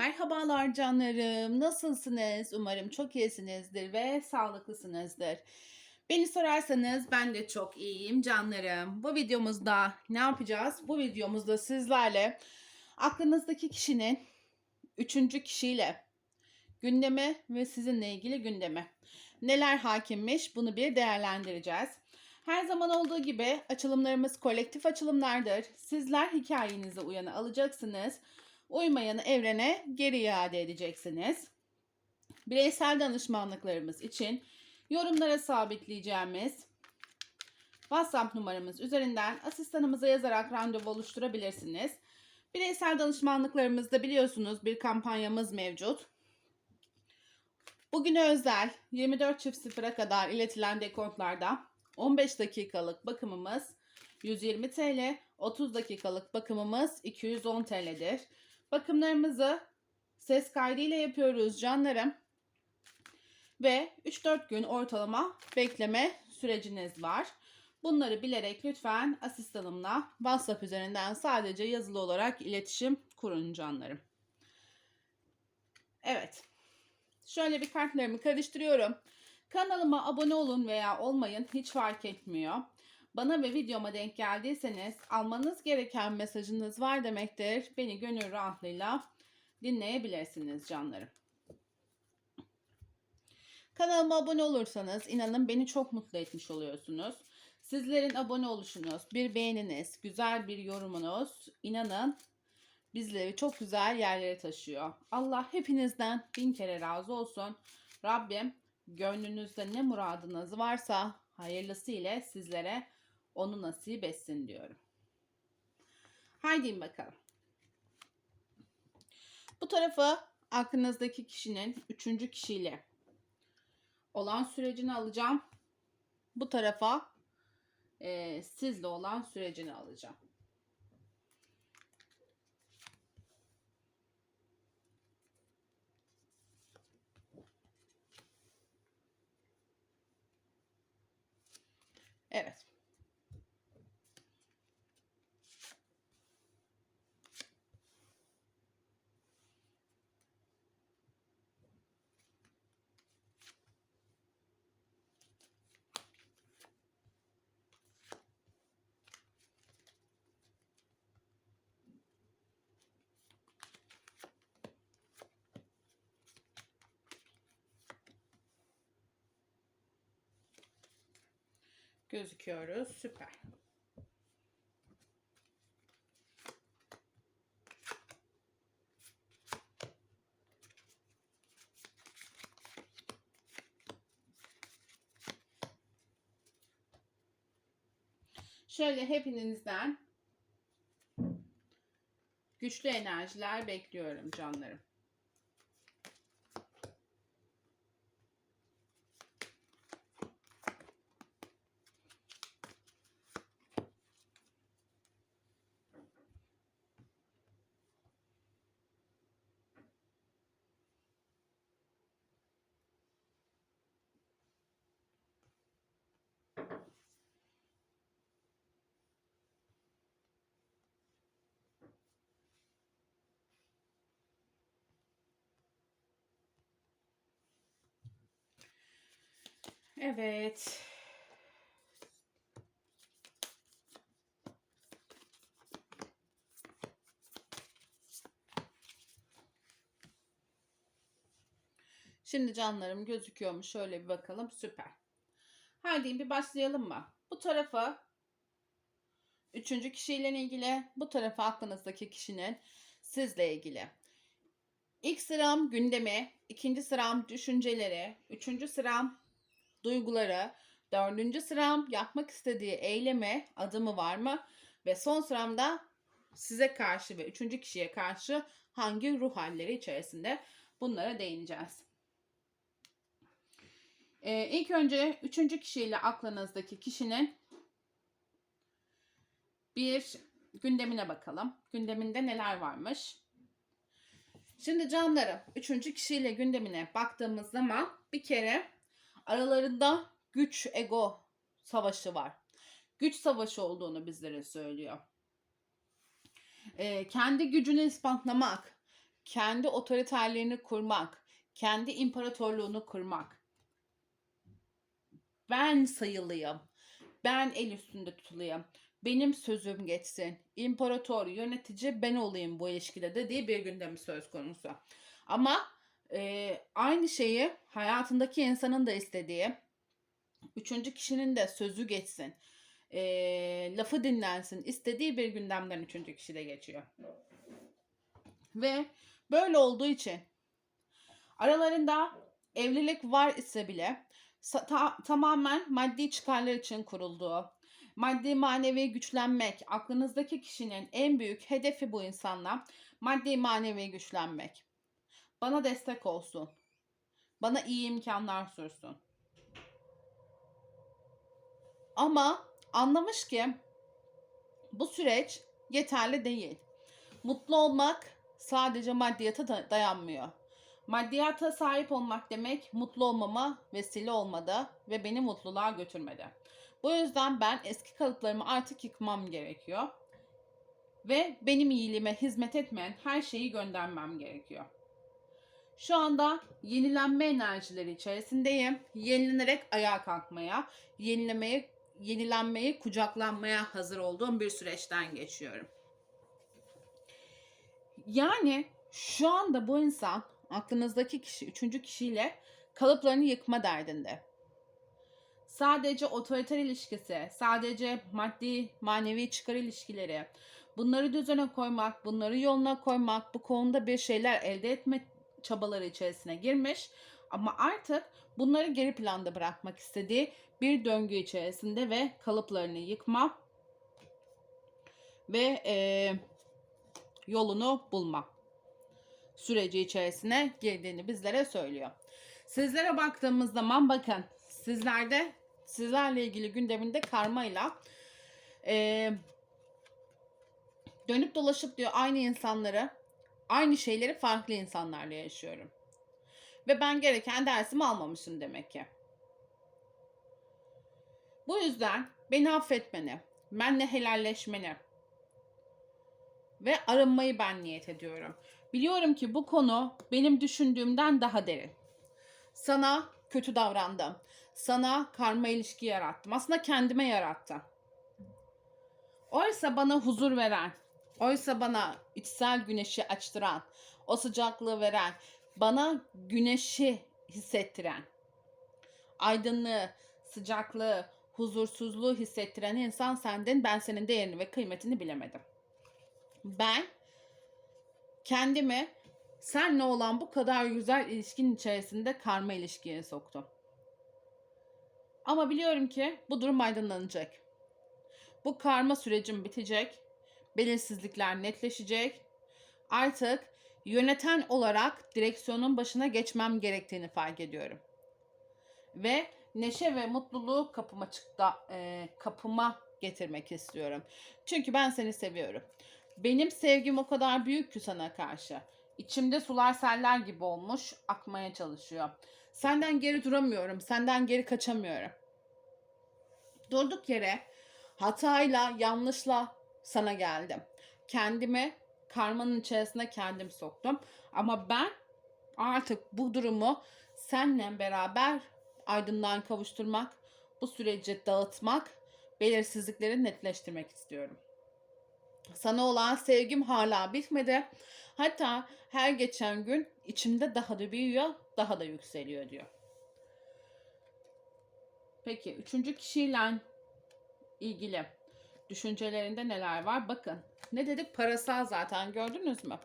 Merhabalar canlarım. Nasılsınız? Umarım çok iyisinizdir ve sağlıklısınızdır. Beni sorarsanız ben de çok iyiyim canlarım. Bu videomuzda ne yapacağız? Bu videomuzda sizlerle aklınızdaki kişinin üçüncü kişiyle gündeme ve sizinle ilgili gündeme neler hakimmiş bunu bir değerlendireceğiz. Her zaman olduğu gibi açılımlarımız kolektif açılımlardır. Sizler hikayenizi uyana alacaksınız. Uymayanı evrene geri iade edeceksiniz. Bireysel danışmanlıklarımız için yorumlara sabitleyeceğimiz WhatsApp numaramız üzerinden asistanımıza yazarak randevu oluşturabilirsiniz. Bireysel danışmanlıklarımızda biliyorsunuz bir kampanyamız mevcut. Bugüne özel 24.00'a kadar iletilen dekontlarda 15 dakikalık bakımımız 120 TL, 30 dakikalık bakımımız 210 TL'dir. Bakımlarımızı ses kaydıyla yapıyoruz canlarım. Ve 3-4 gün ortalama bekleme süreciniz var. Bunları bilerek lütfen asistanımla WhatsApp üzerinden sadece yazılı olarak iletişim kurun canlarım. Evet. Şöyle bir kartlarımı karıştırıyorum. Kanalıma abone olun veya olmayın hiç fark etmiyor. Bana ve videoma denk geldiyseniz almanız gereken mesajınız var demektir. Beni gönül rahatlığıyla dinleyebilirsiniz canlarım. Kanalıma abone olursanız inanın beni çok mutlu etmiş oluyorsunuz. Sizlerin abone oluşunuz, bir beğeniniz, güzel bir yorumunuz inanın bizleri çok güzel yerlere taşıyor. Allah hepinizden bin kere razı olsun. Rabbim gönlünüzde ne muradınız varsa hayırlısı ile sizlere onu nasip etsin diyorum. Haydi bakalım. Bu tarafı aklınızdaki kişinin üçüncü kişiyle olan sürecini alacağım. Bu tarafa e, sizle olan sürecini alacağım. Evet. Gözüküyoruz. Süper. Şöyle hepinizden güçlü enerjiler bekliyorum canlarım. Evet. Şimdi canlarım gözüküyor mu? Şöyle bir bakalım. Süper. Haydi bir başlayalım mı? Bu tarafa üçüncü kişiyle ilgili, bu tarafa aklınızdaki kişinin sizle ilgili. İlk sıram gündemi, ikinci sıram düşünceleri, üçüncü sıram duyguları, dördüncü sıram yapmak istediği eyleme adımı var mı? Ve son sıramda size karşı ve üçüncü kişiye karşı hangi ruh halleri içerisinde bunlara değineceğiz. Ee, ilk önce üçüncü kişiyle aklınızdaki kişinin bir gündemine bakalım. Gündeminde neler varmış? Şimdi canlarım, üçüncü kişiyle gündemine baktığımız zaman bir kere aralarında güç ego savaşı var. Güç savaşı olduğunu bizlere söylüyor. Ee, kendi gücünü ispatlamak, kendi otoriterlerini kurmak, kendi imparatorluğunu kurmak. Ben sayılıyım. Ben el üstünde tutuluyum. Benim sözüm geçsin. İmparator, yönetici ben olayım bu ilişkide de diye bir gündemi söz konusu. Ama e, aynı şeyi hayatındaki insanın da istediği, üçüncü kişinin de sözü geçsin, e, lafı dinlensin istediği bir gündemden üçüncü kişi de geçiyor. Ve böyle olduğu için aralarında evlilik var ise bile ta- tamamen maddi çıkarlar için kurulduğu, maddi manevi güçlenmek, aklınızdaki kişinin en büyük hedefi bu insanla maddi manevi güçlenmek. Bana destek olsun. Bana iyi imkanlar sürsün. Ama anlamış ki bu süreç yeterli değil. Mutlu olmak sadece maddiyata da- dayanmıyor. Maddiyata sahip olmak demek mutlu olmama vesile olmadı ve beni mutluluğa götürmedi. Bu yüzden ben eski kalıplarımı artık yıkmam gerekiyor. Ve benim iyiliğime hizmet etmeyen her şeyi göndermem gerekiyor. Şu anda yenilenme enerjileri içerisindeyim. Yenilenerek ayağa kalkmaya, yenilemeye, yenilenmeyi kucaklanmaya hazır olduğum bir süreçten geçiyorum. Yani şu anda bu insan aklınızdaki kişi, üçüncü kişiyle kalıplarını yıkma derdinde. Sadece otoriter ilişkisi, sadece maddi, manevi çıkar ilişkileri, bunları düzene koymak, bunları yoluna koymak, bu konuda bir şeyler elde etme çabaları içerisine girmiş. Ama artık bunları geri planda bırakmak istediği bir döngü içerisinde ve kalıplarını yıkma ve eee, yolunu bulma süreci içerisine girdiğini bizlere söylüyor. Sizlere baktığımız zaman bakın sizlerde sizlerle ilgili gündeminde karmayla eee, dönüp dolaşıp diyor aynı insanları aynı şeyleri farklı insanlarla yaşıyorum. Ve ben gereken dersimi almamışım demek ki. Bu yüzden beni affetmeni, benle helalleşmeni ve arınmayı ben niyet ediyorum. Biliyorum ki bu konu benim düşündüğümden daha derin. Sana kötü davrandım. Sana karma ilişki yarattım. Aslında kendime yarattım. Oysa bana huzur veren, oysa bana içsel güneşi açtıran, o sıcaklığı veren, bana güneşi hissettiren, aydınlığı, sıcaklığı, huzursuzluğu hissettiren insan sendin. Ben senin değerini ve kıymetini bilemedim. Ben kendimi senle olan bu kadar güzel ilişkinin içerisinde karma ilişkiye soktum. Ama biliyorum ki bu durum aydınlanacak. Bu karma sürecim bitecek. Belirsizlikler netleşecek. Artık yöneten olarak direksiyonun başına geçmem gerektiğini fark ediyorum. Ve neşe ve mutluluğu kapıma çıktı, e, kapıma getirmek istiyorum. Çünkü ben seni seviyorum. Benim sevgim o kadar büyük ki sana karşı. İçimde sular seller gibi olmuş, akmaya çalışıyor. Senden geri duramıyorum, senden geri kaçamıyorum. Durduk yere hatayla, yanlışla sana geldim. Kendimi karmanın içerisine kendim soktum. Ama ben artık bu durumu senle beraber aydınlığa kavuşturmak, bu süreci dağıtmak, belirsizlikleri netleştirmek istiyorum. Sana olan sevgim hala bitmedi. Hatta her geçen gün içimde daha da büyüyor, daha da yükseliyor diyor. Peki üçüncü kişiyle ilgili düşüncelerinde neler var? Bakın ne dedik? Parasal zaten gördünüz mü?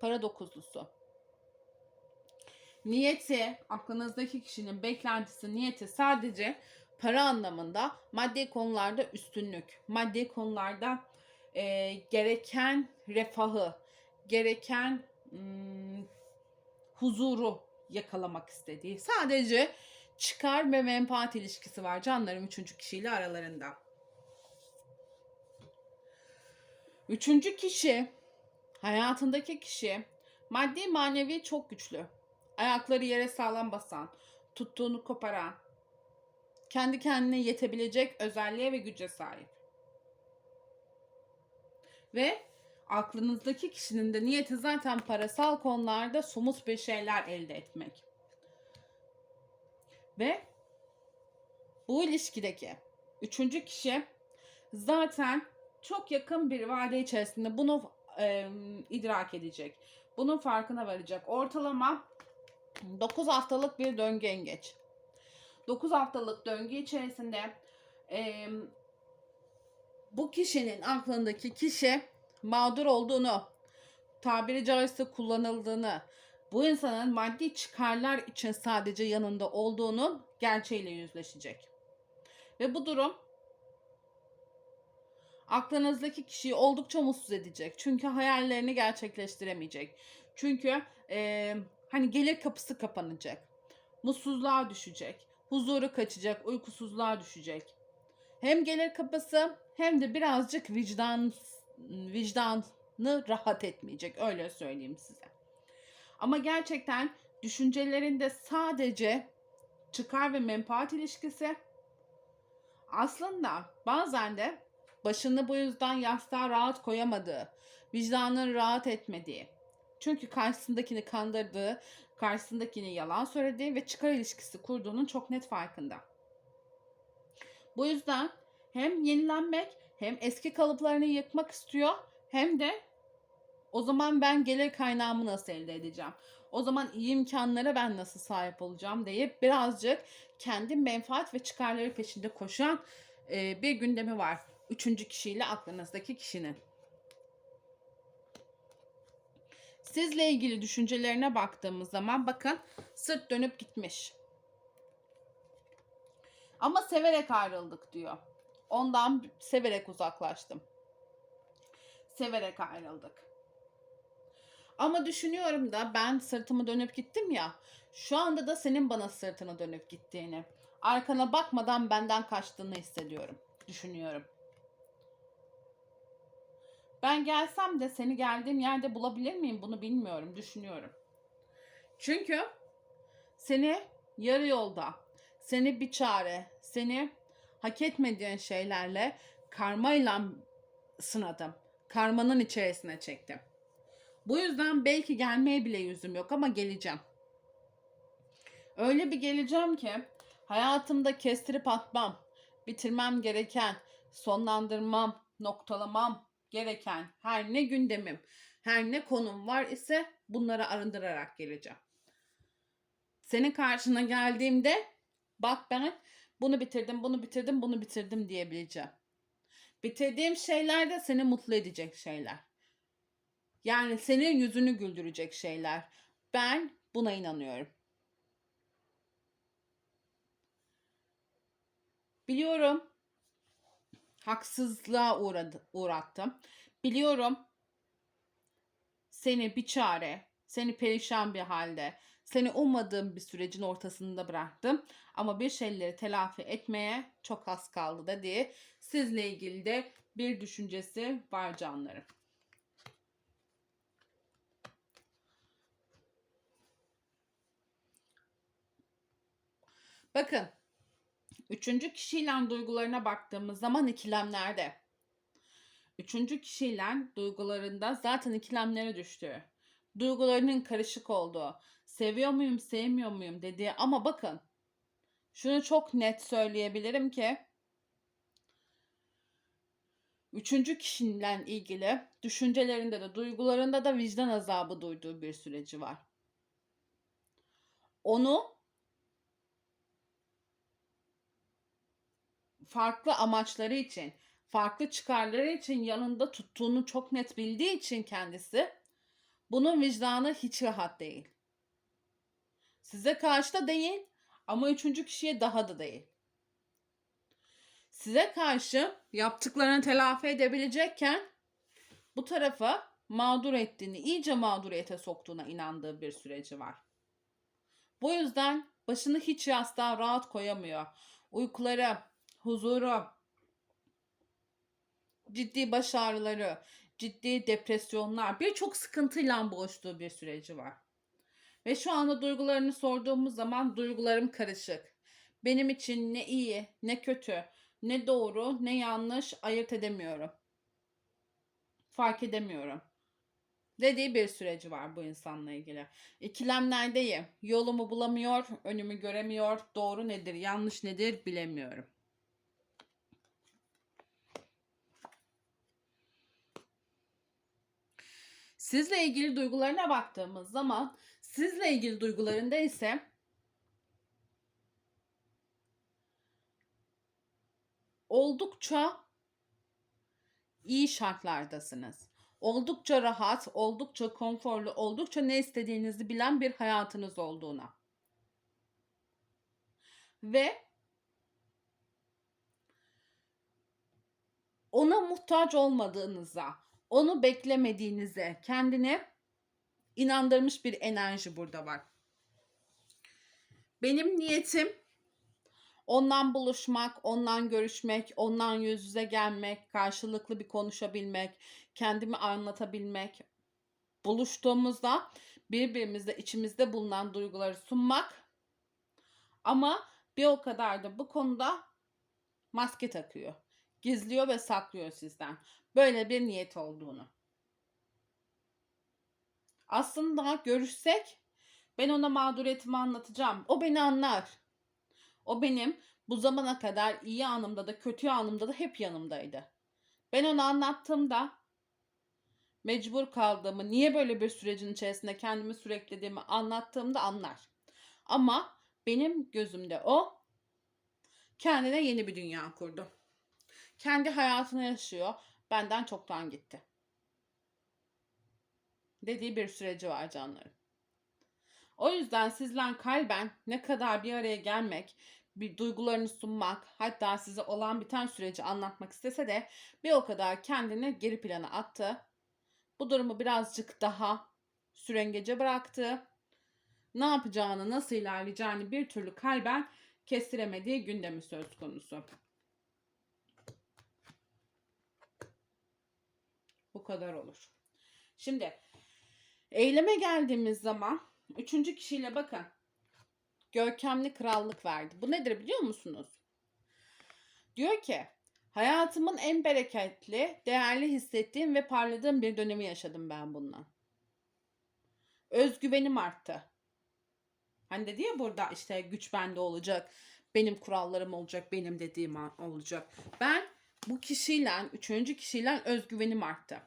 Para dokuzlusu. Niyeti, aklınızdaki kişinin beklentisi, niyeti sadece para anlamında maddi konularda üstünlük, maddi konularda e, gereken refahı, gereken hmm, huzuru yakalamak istediği. Sadece çıkar ve menfaat ilişkisi var canlarım üçüncü kişiyle aralarında. Üçüncü kişi, hayatındaki kişi maddi manevi çok güçlü. Ayakları yere sağlam basan, tuttuğunu koparan, kendi kendine yetebilecek özelliğe ve güce sahip. Ve Aklınızdaki kişinin de niyeti zaten parasal konularda somut bir şeyler elde etmek. Ve bu ilişkideki üçüncü kişi zaten çok yakın bir vade içerisinde bunu e, idrak edecek. Bunun farkına varacak. Ortalama 9 haftalık bir döngü yengeç. 9 haftalık döngü içerisinde e, bu kişinin aklındaki kişi mağdur olduğunu, tabiri caizse kullanıldığını, bu insanın maddi çıkarlar için sadece yanında olduğunun gerçeğiyle yüzleşecek. Ve bu durum aklınızdaki kişiyi oldukça mutsuz edecek. Çünkü hayallerini gerçekleştiremeyecek. Çünkü e, hani gelir kapısı kapanacak. Mutsuzluğa düşecek. Huzuru kaçacak. Uykusuzluğa düşecek. Hem gelir kapısı hem de birazcık vicdan vicdanı rahat etmeyecek. Öyle söyleyeyim size. Ama gerçekten düşüncelerinde sadece çıkar ve menfaat ilişkisi aslında bazen de başını bu yüzden yastığa rahat koyamadığı, vicdanın rahat etmediği, çünkü karşısındakini kandırdığı, karşısındakini yalan söylediği ve çıkar ilişkisi kurduğunun çok net farkında. Bu yüzden hem yenilenmek hem eski kalıplarını yıkmak istiyor hem de o zaman ben gelir kaynağımı nasıl elde edeceğim? O zaman iyi imkanlara ben nasıl sahip olacağım deyip birazcık kendi menfaat ve çıkarları peşinde koşan bir gündemi var. Üçüncü kişiyle aklınızdaki kişinin. Sizle ilgili düşüncelerine baktığımız zaman bakın sırt dönüp gitmiş. Ama severek ayrıldık diyor. Ondan severek uzaklaştım. Severek ayrıldık. Ama düşünüyorum da ben sırtımı dönüp gittim ya. Şu anda da senin bana sırtını dönüp gittiğini, arkana bakmadan benden kaçtığını hissediyorum, düşünüyorum. Ben gelsem de seni geldiğim yerde bulabilir miyim bunu bilmiyorum, düşünüyorum. Çünkü seni yarı yolda, seni bir çare, seni hak etmediğin şeylerle karmayla sınadım. Karmanın içerisine çektim. Bu yüzden belki gelmeye bile yüzüm yok ama geleceğim. Öyle bir geleceğim ki hayatımda kestirip atmam, bitirmem gereken, sonlandırmam, noktalamam gereken her ne gündemim, her ne konum var ise bunları arındırarak geleceğim. Senin karşına geldiğimde bak ben bunu bitirdim, bunu bitirdim, bunu bitirdim diyebileceğim. Bitirdiğim şeyler de seni mutlu edecek şeyler. Yani senin yüzünü güldürecek şeyler. Ben buna inanıyorum. Biliyorum haksızlığa uğradı, uğrattım. Biliyorum seni bir çare, seni perişan bir halde, seni ummadığım bir sürecin ortasında bıraktım. Ama bir şeyleri telafi etmeye çok az kaldı da diye sizle ilgili de bir düşüncesi var canlarım. Bakın. Üçüncü kişiyle duygularına baktığımız zaman ikilemlerde. Üçüncü kişiyle duygularında zaten ikilemlere düştü. Duygularının karışık olduğu, seviyor muyum, sevmiyor muyum dediği ama bakın şunu çok net söyleyebilirim ki üçüncü kişiyle ilgili düşüncelerinde de duygularında da vicdan azabı duyduğu bir süreci var. Onu farklı amaçları için, farklı çıkarları için yanında tuttuğunu çok net bildiği için kendisi bunun vicdanı hiç rahat değil. Size karşı da değil ama üçüncü kişiye daha da değil. Size karşı yaptıklarını telafi edebilecekken bu tarafa mağdur ettiğini, iyice mağduriyete soktuğuna inandığı bir süreci var. Bu yüzden başını hiç yastığa rahat koyamıyor. Uykuları, huzuru, ciddi baş ağrıları, ciddi depresyonlar, birçok sıkıntıyla boğuştuğu bir süreci var. Ve şu anda duygularını sorduğumuz zaman duygularım karışık. Benim için ne iyi, ne kötü, ne doğru, ne yanlış ayırt edemiyorum. fark edemiyorum. Dediği bir süreci var bu insanla ilgili. İkilemlerdeyim. Yolumu bulamıyor, önümü göremiyor. Doğru nedir, yanlış nedir bilemiyorum. Sizle ilgili duygularına baktığımız zaman sizle ilgili duygularında ise oldukça iyi şartlardasınız. Oldukça rahat, oldukça konforlu, oldukça ne istediğinizi bilen bir hayatınız olduğuna. Ve ona muhtaç olmadığınıza, onu beklemediğinize kendine inandırmış bir enerji burada var. Benim niyetim ondan buluşmak, ondan görüşmek, ondan yüz yüze gelmek, karşılıklı bir konuşabilmek, kendimi anlatabilmek. Buluştuğumuzda birbirimizle içimizde bulunan duyguları sunmak. Ama bir o kadar da bu konuda maske takıyor. Gizliyor ve saklıyor sizden. Böyle bir niyet olduğunu. Aslında görüşsek ben ona mağduriyetimi anlatacağım. O beni anlar. O benim bu zamana kadar iyi anımda da kötü anımda da hep yanımdaydı. Ben ona anlattığımda mecbur kaldığımı, niye böyle bir sürecin içerisinde kendimi süreklediğimi anlattığımda anlar. Ama benim gözümde o kendine yeni bir dünya kurdu. Kendi hayatını yaşıyor. Benden çoktan gitti. Dediği bir süreci var canlarım. O yüzden sizden kalben ne kadar bir araya gelmek, bir duygularını sunmak, hatta size olan biten süreci anlatmak istese de bir o kadar kendini geri plana attı. Bu durumu birazcık daha sürengece bıraktı. Ne yapacağını, nasıl ilerleyeceğini bir türlü kalben kestiremediği gündemi söz konusu. Bu kadar olur. Şimdi eyleme geldiğimiz zaman üçüncü kişiyle bakın. Görkemli krallık verdi. Bu nedir biliyor musunuz? Diyor ki hayatımın en bereketli, değerli hissettiğim ve parladığım bir dönemi yaşadım ben bununla. Özgüvenim arttı. Hani dedi ya burada işte güç bende olacak, benim kurallarım olacak, benim dediğim olacak. Ben bu kişiyle, üçüncü kişiyle özgüvenim arttı.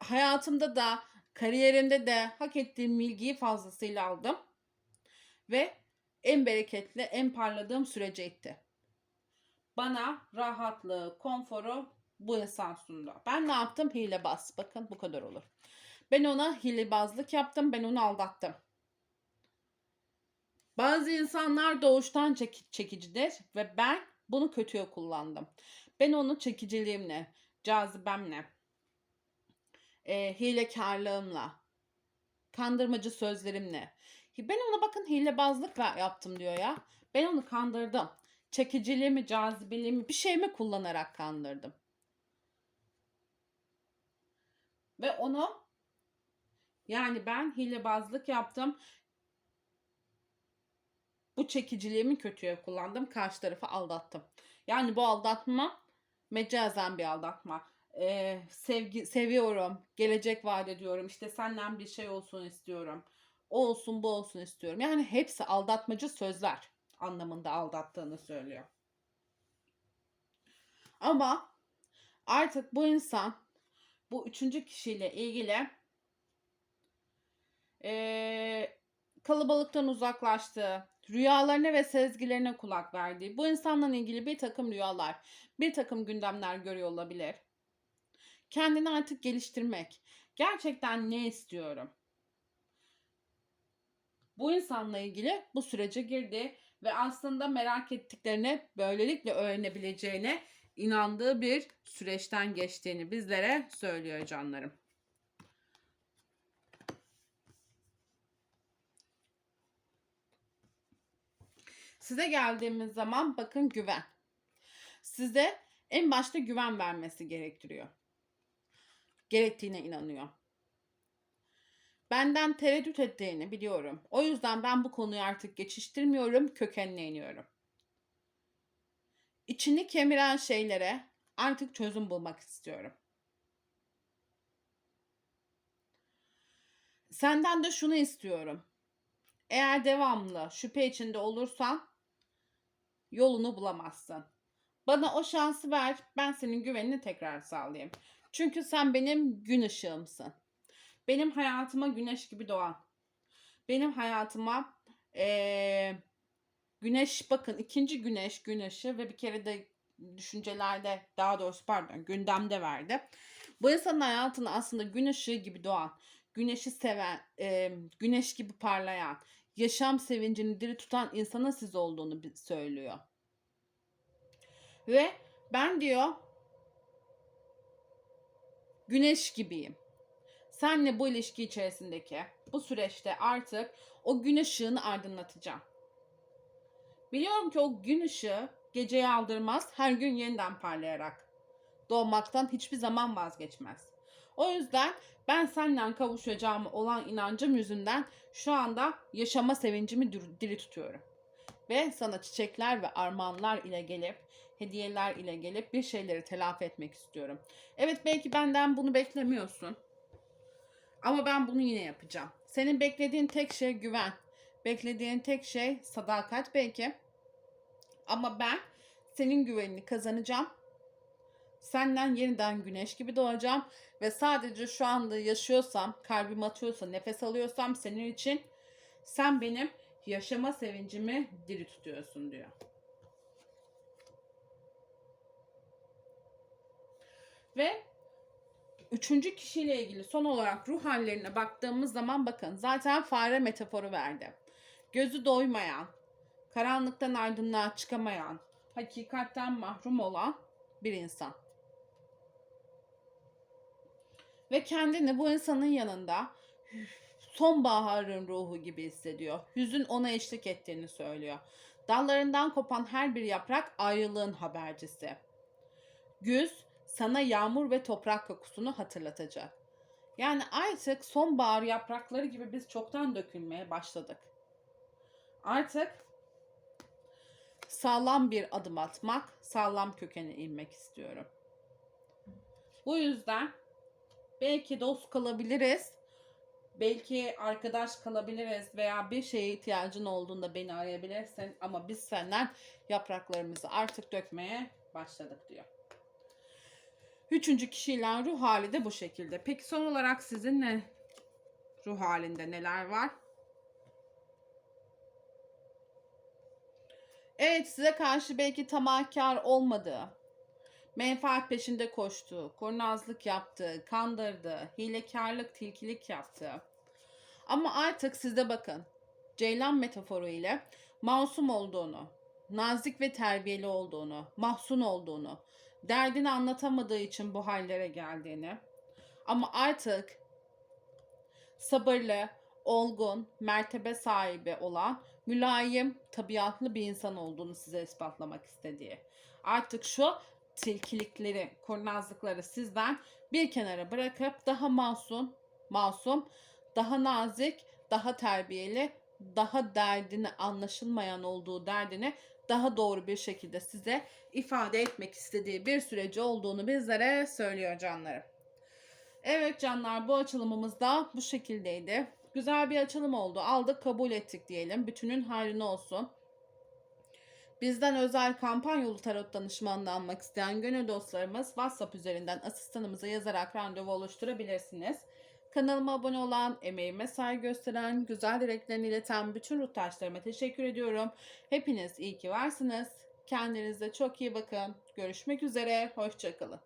Hayatımda da, kariyerimde de hak ettiğim bilgiyi fazlasıyla aldım. Ve en bereketli, en parladığım sürece itti. Bana rahatlığı, konforu bu insan sundu. Ben ne yaptım? Hilebaz. Bakın bu kadar olur. Ben ona hilebazlık yaptım. Ben onu aldattım. Bazı insanlar doğuştan çek- çekicidir ve ben bunu kötüye kullandım. Ben onu çekiciliğimle, cazibemle, e, hilekarlığımla, kandırmacı sözlerimle. Ben ona bakın hilebazlık ver- yaptım diyor ya. Ben onu kandırdım. Çekiciliğimi, cazibeliğimi bir şeyimi kullanarak kandırdım. Ve onu yani ben hilebazlık yaptım. Bu çekiciliğimi kötüye kullandım. Karşı tarafı aldattım. Yani bu aldatma mecazen bir aldatma. Ee, sevgi seviyorum. Gelecek vaat ediyorum. İşte senden bir şey olsun istiyorum. O olsun bu olsun istiyorum. Yani hepsi aldatmacı sözler anlamında aldattığını söylüyor. Ama artık bu insan bu üçüncü kişiyle ilgili ee, kalabalıktan uzaklaştı, rüyalarına ve sezgilerine kulak verdiği, bu insanla ilgili bir takım rüyalar, bir takım gündemler görüyor olabilir. Kendini artık geliştirmek. Gerçekten ne istiyorum? Bu insanla ilgili bu sürece girdi ve aslında merak ettiklerini böylelikle öğrenebileceğine inandığı bir süreçten geçtiğini bizlere söylüyor canlarım. Size geldiğimiz zaman bakın güven. Size en başta güven vermesi gerektiriyor. Gerektiğine inanıyor. Benden tereddüt ettiğini biliyorum. O yüzden ben bu konuyu artık geçiştirmiyorum, kökenine iniyorum. İçini kemiren şeylere Artık çözüm bulmak istiyorum. Senden de şunu istiyorum. Eğer devamlı şüphe içinde olursan yolunu bulamazsın. Bana o şansı ver, ben senin güvenini tekrar sağlayayım. Çünkü sen benim gün ışığımsın. Benim hayatıma güneş gibi doğan. Benim hayatıma eee, güneş bakın ikinci güneş gün ışığı ve bir kere de düşüncelerde daha doğrusu pardon gündemde verdi. Bu insanın hayatını aslında gün ışığı gibi doğan, güneşi seven, eee, güneş gibi parlayan, yaşam sevincini diri tutan insanın siz olduğunu söylüyor. Ve ben diyor güneş gibiyim. Senle bu ilişki içerisindeki bu süreçte artık o gün ışığını aydınlatacağım. Biliyorum ki o gün ışığı geceyi aldırmaz, her gün yeniden parlayarak doğmaktan hiçbir zaman vazgeçmez. O yüzden ben senden kavuşacağıma olan inancım yüzünden şu anda yaşama sevincimi diri tutuyorum. Ve sana çiçekler ve armağanlar ile gelip, hediyeler ile gelip bir şeyleri telafi etmek istiyorum. Evet belki benden bunu beklemiyorsun. Ama ben bunu yine yapacağım. Senin beklediğin tek şey güven. Beklediğin tek şey sadakat belki. Ama ben senin güvenini kazanacağım. Senden yeniden güneş gibi doğacağım ve sadece şu anda yaşıyorsam, kalbim atıyorsa, nefes alıyorsam senin için sen benim yaşama sevincimi diri tutuyorsun diyor. Ve üçüncü kişiyle ilgili son olarak ruh hallerine baktığımız zaman bakın zaten fare metaforu verdi. Gözü doymayan, karanlıktan aydınlığa çıkamayan, hakikatten mahrum olan bir insan. Ve kendini bu insanın yanında sonbaharın ruhu gibi hissediyor. Hüzün ona eşlik ettiğini söylüyor. Dallarından kopan her bir yaprak ayrılığın habercisi. Güz sana yağmur ve toprak kokusunu hatırlatacak. Yani artık sonbahar yaprakları gibi biz çoktan dökülmeye başladık. Artık sağlam bir adım atmak, sağlam kökene inmek istiyorum. Bu yüzden belki dost kalabiliriz. Belki arkadaş kalabiliriz veya bir şeye ihtiyacın olduğunda beni arayabilirsin ama biz senden yapraklarımızı artık dökmeye başladık diyor. Üçüncü kişiyle ruh hali de bu şekilde. Peki son olarak sizin ne ruh halinde neler var? Evet size karşı belki tamahkar olmadığı, menfaat peşinde koştuğu, kurnazlık yaptığı, kandırdığı, hilekarlık, tilkilik yaptığı. Ama artık sizde bakın, ceylan metaforu ile masum olduğunu, nazik ve terbiyeli olduğunu, mahzun olduğunu, derdini anlatamadığı için bu hallere geldiğini ama artık sabırlı, olgun, mertebe sahibi olan, mülayim, tabiatlı bir insan olduğunu size ispatlamak istediği. Artık şu tilkilikleri, kurnazlıkları sizden bir kenara bırakıp daha masum, masum, daha nazik, daha terbiyeli, daha derdini anlaşılmayan olduğu derdini daha doğru bir şekilde size ifade etmek istediği bir süreci olduğunu bizlere söylüyor canlarım. Evet canlar bu açılımımız da bu şekildeydi. Güzel bir açılım oldu. Aldık kabul ettik diyelim. Bütünün hayrına olsun. Bizden özel kampanyalı tarot danışmanlığı almak isteyen gönül dostlarımız WhatsApp üzerinden asistanımıza yazarak randevu oluşturabilirsiniz. Kanalıma abone olan, emeğime saygı gösteren, güzel dileklerini ileten bütün ruhtaşlarıma teşekkür ediyorum. Hepiniz iyi ki varsınız. Kendinize çok iyi bakın. Görüşmek üzere. Hoşçakalın.